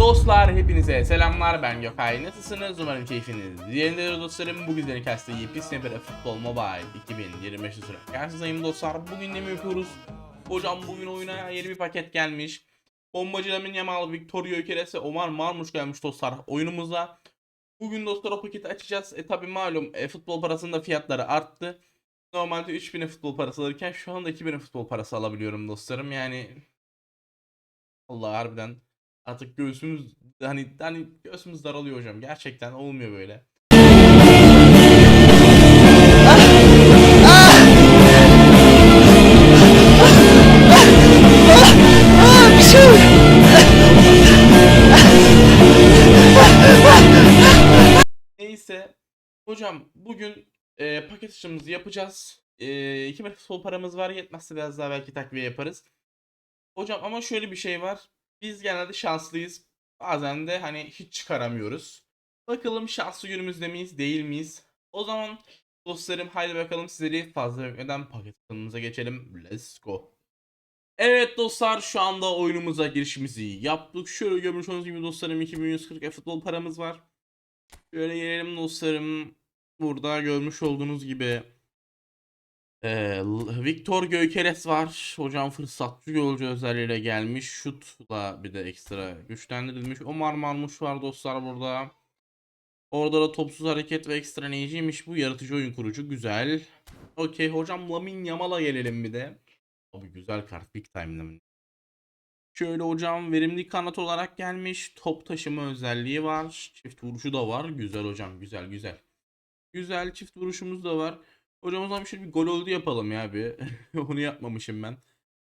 Dostlar hepinize selamlar. Ben Gökay. Nasılsınız? Umarım keyfiniz yerinde dostlarım. Bugün sizlerin kastı yepyeni bir futbol mobile 2025 süre. Karşınızdayım dostlar. Bugün ne mi yapıyoruz? Hocam bugün oyuna yeni bir paket gelmiş. Bombacı Lamin Yamal Victor Gyökeres ve Omar Marmuş gelmiş dostlar oyunumuza. Bugün dostlar o paketi açacağız. E tabi malum e, futbol parasının da fiyatları arttı. Normalde 3000'e futbol parası alırken şu anda 2000'e futbol parası alabiliyorum dostlarım. Yani Allah harbiden Artık göğsümüz hani hani göğsümüz daralıyor hocam. Gerçekten olmuyor böyle. Neyse. Hocam bugün e, paket açılımımızı yapacağız. E, 2000 sol paramız var. Yetmezse biraz daha belki takviye yaparız. Hocam ama şöyle bir şey var. Biz genelde şanslıyız. Bazen de hani hiç çıkaramıyoruz. Bakalım şanslı günümüzde miyiz değil miyiz? O zaman dostlarım haydi bakalım sizleri fazla beklemeden paket açılımımıza geçelim. Let's go. Evet dostlar şu anda oyunumuza girişimizi yaptık. Şöyle görmüş olduğunuz gibi dostlarım 2140 e futbol paramız var. Şöyle gelelim dostlarım. Burada görmüş olduğunuz gibi ee, Victor Gökeres var. Hocam fırsatçı golcü özelliğiyle gelmiş. Şutla bir de ekstra güçlendirilmiş. Omar Marmuş var dostlar burada. Orada da topsuz hareket ve ekstra neyciymiş bu? Yaratıcı oyun kurucu. Güzel. Okey hocam Lamin Yamal'a gelelim bir de. Abi güzel kart. Big time Lamin. Şöyle hocam verimli kanat olarak gelmiş. Top taşıma özelliği var. Çift vuruşu da var. Güzel hocam. Güzel güzel. Güzel çift vuruşumuz da var. Hocam o zaman şöyle bir gol oldu yapalım ya bir. Onu yapmamışım ben.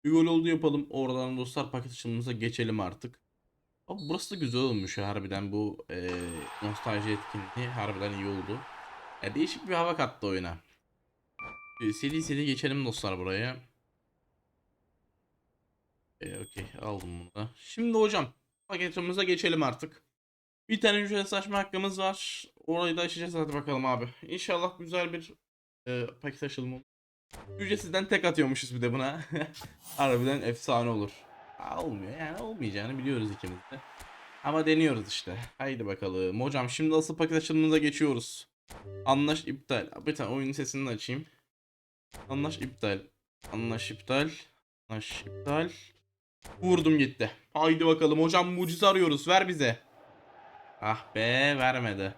Bir gol oldu yapalım. Oradan dostlar paket açılımımıza geçelim artık. Abi burası da güzel olmuş ya harbiden bu e, nostalji etkinliği harbiden iyi oldu. Ya değişik bir hava kattı oyuna. E, seri seri geçelim dostlar buraya. E, Okey aldım bunu da. Şimdi hocam paketimize geçelim artık. Bir tane ücretsiz açma hakkımız var. Orayı da açacağız hadi bakalım abi. İnşallah güzel bir e, paket açılımı. Ücretsizden tek atıyormuşuz bir de buna. Harbiden efsane olur. Olmuyor yani olmayacağını biliyoruz ikimiz de. Ama deniyoruz işte. Haydi bakalım. Hocam şimdi asıl paket açılımımıza geçiyoruz. Anlaş iptal. Bir tane oyunun sesini açayım. Anlaş iptal. Anlaş iptal. Anlaş iptal. Vurdum gitti. Haydi bakalım hocam mucize arıyoruz. Ver bize. Ah be vermedi.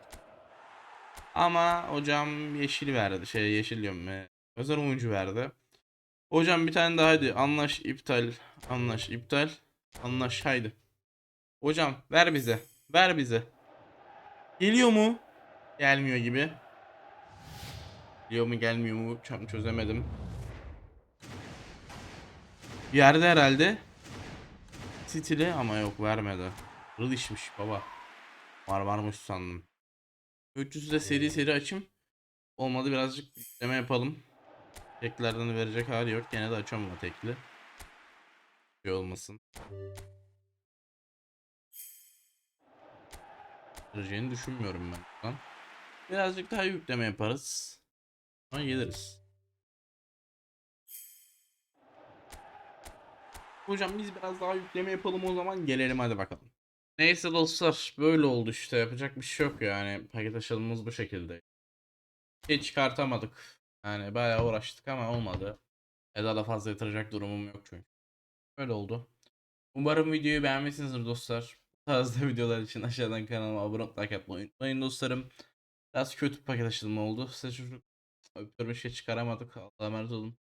Ama hocam yeşil verdi. Şey yeşil diyorum. e, Özel oyuncu verdi. Hocam bir tane daha hadi. Anlaş iptal. Anlaş iptal. Anlaş haydi. Hocam ver bize. Ver bize. Geliyor mu? Gelmiyor gibi. Geliyor mu gelmiyor mu? Çözemedim. Yerde herhalde. Stili ama yok vermedi. Rılışmış baba. Var varmış sandım. 300'ü de seri seri açayım. Olmadı birazcık yükleme yapalım. Teklerden verecek hali yok. Gene de açıyorum bu tekli. Şey olmasın. Vereceğini düşünmüyorum ben buradan. Birazcık daha yükleme yaparız. Sonra geliriz. Hocam biz biraz daha yükleme yapalım o zaman gelelim hadi bakalım. Neyse dostlar böyle oldu işte yapacak bir şey yok yani paket açılımımız bu şekilde. Hiç çıkartamadık. Yani bayağı uğraştık ama olmadı. Eda da fazla yatıracak durumum yok çünkü. Öyle oldu. Umarım videoyu beğenmişsinizdir dostlar. Bu tarzda videolar için aşağıdan kanalıma abone olup like atmayı unutmayın dostlarım. Biraz kötü paket açılımı oldu. Size çocuk öpüyorum şey çıkaramadık. Allah'a emanet olun.